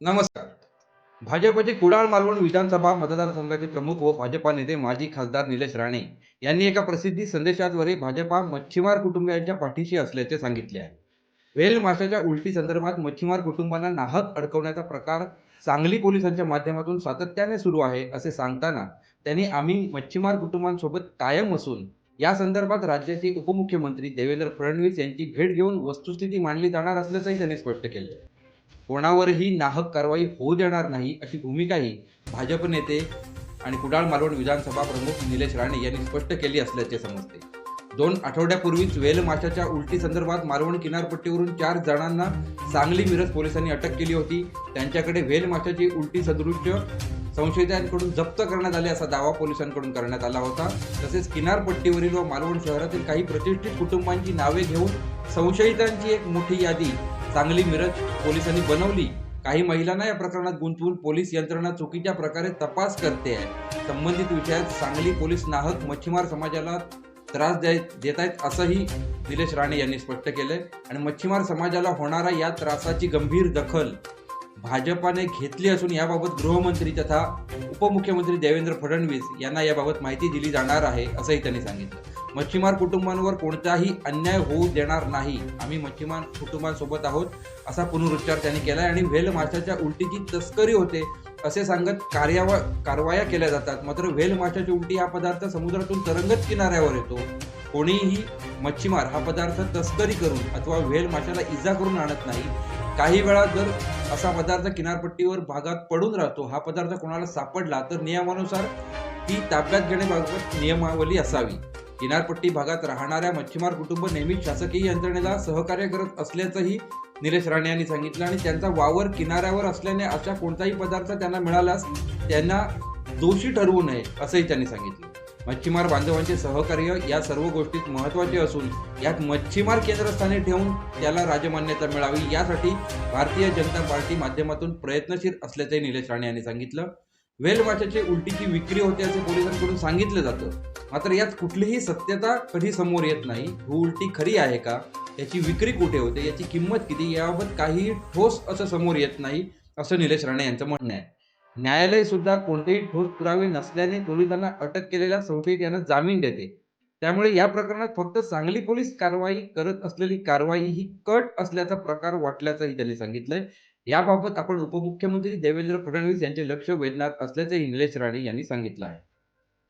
नमस्कार. भाजपचे कुडाळ मालवण विधानसभा मतदारसंघाचे प्रमुख व भाजपा नेते माजी खासदार निलेश राणे यांनी एका प्रसिद्धी संदेशाद्वारे भाजपा मच्छीमार कुटुंबियांच्या पाठीशी असल्याचे सांगितले आहे. वेल माशाच्या उलटी संदर्भात मच्छीमार कुटुंबांना नाहक अडकवण्याचा प्रकार सांगली पोलिसांच्या माध्यमातून सातत्याने सुरू आहे असे सांगताना त्यांनी आम्ही मच्छीमार कुटुंबांसोबत कायम असून या संदर्भात राज्याचे उपमुख्यमंत्री देवेंद्र फडणवीस यांची भेट घेऊन वस्तुस्थिती मांडली जाणार असल्याचंही त्यांनी स्पष्ट केले कोणावरही नाहक कारवाई होऊ देणार नाही अशी भूमिकाही भाजप नेते आणि कुडाळ मालवण विधानसभा प्रमुख निलेश राणे यांनी स्पष्ट केली असल्याचे समजते. दोन आठवड्यापूर्वीच वेल माशाच्या उलटी संदर्भात मालवण किनारपट्टीवरून चार जणांना सांगली मिरज पोलिसांनी अटक केली होती. त्यांच्याकडे व्हेल माशाची उलटी सदृश्य संशयितांकडून जप्त करण्यात आले असा दावा पोलिसांकडून करण्यात आला होता. तसेच किनारपट्टीवरील व मालवण शहरातील काही प्रतिष्ठित कुटुंबांची नावे घेऊन संशयितांची एक मोठी यादी चांगली मिरज पोलिसांनी बनवली. काही महिलांना या प्रकरणात गुंतवून पोलीस यंत्रणा चुकीच्या प्रकारे तपास करते आहे. संबंधित विषयात सांगली पोलीस नाहक मच्छीमार समाजाला त्रास द्याय देत आहेत असंही निलेश राणे यांनी स्पष्ट केलंय. आणि मच्छीमार समाजाला होणारा या त्रासाची गंभीर दखल भाजपाने घेतली असून याबाबत गृहमंत्री तथा उपमुख्यमंत्री देवेंद्र फडणवीस यांना याबाबत माहिती दिली जाणार आहे असंही त्यांनी सांगितलं. मच्छीमार कुटुंबांवर कोणताही अन्याय होऊ देणार नाही. आम्ही मच्छीमार कुटुंबांसोबत आहोत असा पुनरुच्चार त्यांनी केला आणि व्हेल माशाच्या उलटीची तस्करी होते असे सांगत कार्यावा कारवाया केल्या जातात. मात्र व्हेल माशाची उलटी हा पदार्थ समुद्रातून तरंगत किनाऱ्यावर येतो. कोणीही मच्छीमार हा पदार्थ तस्करी करून अथवा व्हेल माशाला इजा करून आणत नाही. काही वेळा जर असा पदार्थ किनारपट्टीवर भागात पडून राहतो हा पदार्थ कोणाला सापडला तर नियमानुसार ती ताब्यात घेण्याबाबत नियमावली असावी. किनारपट्टी भागात राहणाऱ्या मच्छीमार कुटुंब नेहमीच शासकीय यंत्रणेला सहकार्य करत असल्याचंही निलेश राणे यांनी सांगितलं आणि त्यांचा वावर किनाऱ्यावर असल्याने अशा कोणताही पदार्थ त्यांना मिळाल्यास त्यांना दोषी ठरवू नये असंही त्यांनी सांगितलं. मच्छीमार बांधवांचे सहकार्य या सर्व गोष्टीत महत्त्वाचे असून यात मच्छीमार केंद्रस्थानी ठेवून त्याला राजमान्यता मिळावी यासाठी भारतीय जनता पार्टी माध्यमातून प्रयत्नशील असल्याचंही निलेश राणे यांनी सांगितलं. वेल उलटीची विक्री होते असे पोलिसांकडून सांगितलं जातं. मात्र यात कुठलीही सत्यता कधी समोर येत नाही. ही उलटी खरी आहे का? याची विक्री कुठे होते? याची किंमत किती? याबाबत काहीही ठोस असं समोर येत नाही असं निलेश राणे यांचं म्हणणं आहे. न्यायालय सुद्धा कोणतेही ठोस पुरावे नसल्याने पोलिसांना अटक केलेल्या संशयित यांना जामीन देते. त्यामुळे या प्रकरणात फक्त सांगली पोलीस कारवाई करत असलेली कारवाई ही कट असल्याचा प्रकार वाटल्याचंही त्यांनी सांगितलंय. याबाबत आपण उपमुख्यमंत्री देवेंद्र फडणवीस यांचे लक्ष वेधणार असल्याचंही निलेश राणे यांनी सांगितलं आहे.